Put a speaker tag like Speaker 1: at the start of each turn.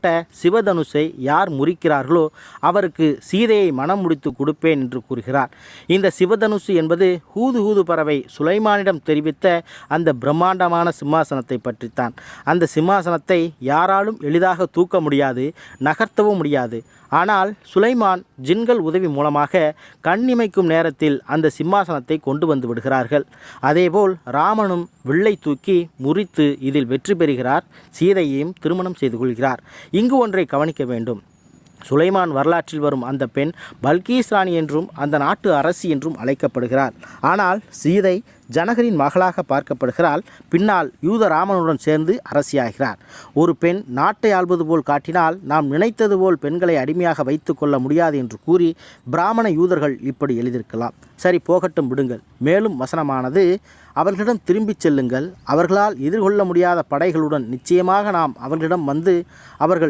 Speaker 1: செய்யப்பட்ட சிவதனுஷை யார் முறிக்கிறார்களோ அவருக்கு சீதையை மனம் முடித்து கொடுப்பேன் என்று கூறுகிறார். இந்த சிவதனுசு என்பது ஹூது ஹூது பறவை சுலைமானிடம் தெரிவித்த அந்த பிரம்மாண்டமான சிம்மாசனத்தை பற்றித்தான். அந்த சிம்மாசனத்தை யாராலும் எளிதாக தூக்க முடியாது நகர்த்தவும் முடியாது. ஆனால் சுலைமான் ஜின்கள் உதவி மூலமாக கண்ணிமைக்கும் நேரத்தில் அந்த சிம்மாசனத்தை கொண்டு வந்து விடுகிறார்கள். அதேபோல் ராமனும் வில்லை தூக்கி முறித்து இதில் வெற்றி பெறுகிறார். சீதையையும் திருமணம் செய்து கொள்கிறார். இங்கு ஒன்றை கவனிக்க வேண்டும். சுலைமான் வரலாற்றில் வரும் அந்த பெண் பல்கீஸ் ராணி என்றும் அந்த நாட்டு அரசி என்றும் அழைக்கப்படுகிறார் ஆனால் சீதை ஜனகரின் மகளாக பார்க்கப்படுகிறாள். பின்னால் யூத ராமனுடன் சேர்ந்து அரசியாகிறார். ஒரு பெண் நாட்டை ஆள்வது போல் காட்டினால் நாம் நினைத்தது போல் பெண்களை அடிமையாக வைத்து கொள்ள முடியாது என்று கூறி பிராமண யூதர்கள் இப்படி எழுதியிருக்கலாம். சரி போகட்டும் விடுங்கள். மேலும் வசனமானது அவர்களிடம் திரும்பிச் செல்லுங்கள். அவர்களால் எதிர்கொள்ள முடியாத படைகளுடன் நிச்சயமாக நாம் அவர்களிடம் வந்து அவர்கள்